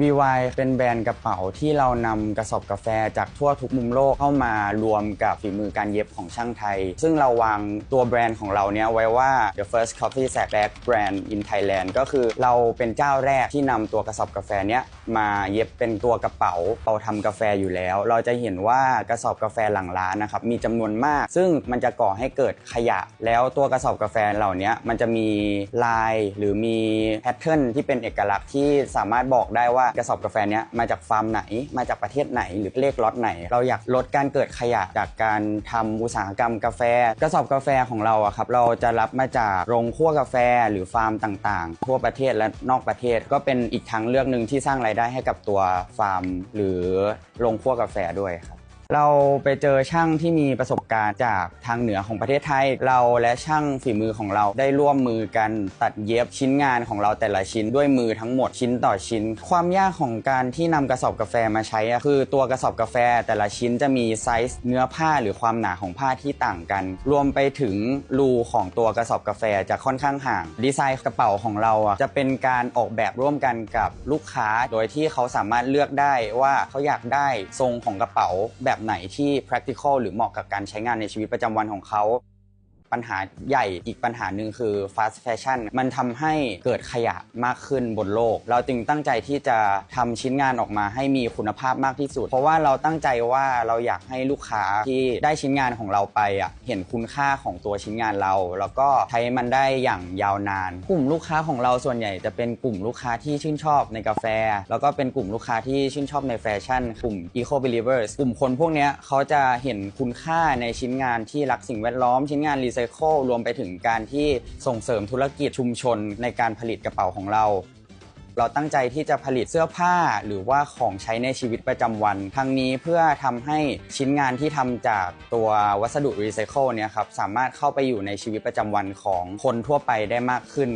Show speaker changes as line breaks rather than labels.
VY เป็นแบรนด์กระเป๋าที่เรานำกระสอบกาแฟจากทั่วทุกมุมโลกเข้ามารวมกับฝีมือการเย็บของช่างไทย ซึ่งเราวางตัวแบรนด์ของเราเนี้ยไว้ว่า the first coffee sack bag brand in Thailand ก็คือเราเป็นเจ้าแรกที่นำตัวกระสอบกาแฟเนี้ยมาเย็บเป็นตัวกระเป๋าเราทำกาแฟอยู่แล้ว เราจะเห็นว่ากระสอบกาแฟหลังร้านนะครับมีจำนวนมาก ซึ่งมันจะก่อให้เกิดขยะ แล้วตัวกระสอบกาแฟเหล่านี้มันจะมีลายหรือมีแพทเทิร์นที่เป็นเอกลักษณ์ที่สามารถบอกได้ว่ากระสอบกาแฟเนี้ยมาจากฟาร์มไหน มาจากประเทศไหนหรือเลขล็อตไหน เราอยากลดการเกิดขยะจากการทำอุตสาหกรรมกาแฟ กระสอบกาแฟของเราอะครับเราจะรับมาจากโรงคั่วกาแฟหรือฟาร์มต่างๆ ทั่วประเทศและนอกประเทศก็เป็นอีกทางเลือกหนึ่งที่สร้างรายได้ให้กับตัวฟาร์ม หรือโรงคั่วกาแฟด้วยครับ เราไปเจอช่างที่มีประสบการณ์จากทางเหนือของประเทศไทย เราและช่างฝีมือของเราได้ร่วมมือกันตัดเย็บชิ้นงานของเราแต่ละชิ้นด้วยมือทั้งหมดชิ้นต่อชิ้น ความยากของการที่นำกระสอบกาแฟมาใช้อะคือตัวกระสอบกาแฟแต่ละชิ้นจะมีไซส์เนื้อผ้าหรือความหนาของผ้าที่ต่างกัน รวมไปถึงรูของตัวกระสอบกาแฟจะค่อนข้างห่าง ดีไซน์กระเป๋าของเราอะจะเป็นการออกแบบร่วมกันกับลูกค้า โดยที่เขาสามารถเลือกได้ว่าเขาอยากได้ทรงของกระเป๋าแบบไหนที่ practical หรือเหมาะกับการใช้งานในชีวิตประจำวันของเขา ปัญหาใหญ่อีกปัญหาหนึ่งคือ fast fashion มันทำให้เกิดขยะมากขึ้นบนโลก เราจึงตั้งใจที่จะทำชิ้นงานออกมาให้มีคุณภาพมากที่สุด เพราะว่าเราตั้งใจว่าเราอยากให้ลูกค้าที่ได้ชิ้นงานของเราไปอะเห็นคุณค่าของตัวชิ้นงานเรา แล้วก็ใช้มันได้อย่างยาวนาน กลุ่มลูกค้าของเราส่วนใหญ่จะเป็นกลุ่มลูกค้าที่ชื่นชอบในกาแฟ แล้วก็เป็นกลุ่มลูกค้าที่ชื่นชอบในแฟชั่น กลุ่ม eco believers กลุ่มคนพวกนี้เขาจะเห็นคุณค่าในชิ้นงานที่รักสิ่งแวดล้อมชิ้นงานรีไซเคิลรวมไปถึงการที่ส่งเสริมธุรกิจชุมชนในการผลิตกระเป๋าของเรา เราตั้งใจที่จะผลิตเสื้อผ้าหรือว่าของใช้ในชีวิตประจำวัน ทั้งนี้เพื่อทำให้ชิ้นงานที่ทำจากตัววัสดุรีไซเคิลเนี่ยครับสามารถเข้าไปอยู่ในชีวิตประจำวันของคนทั่วไปได้มากขึ้น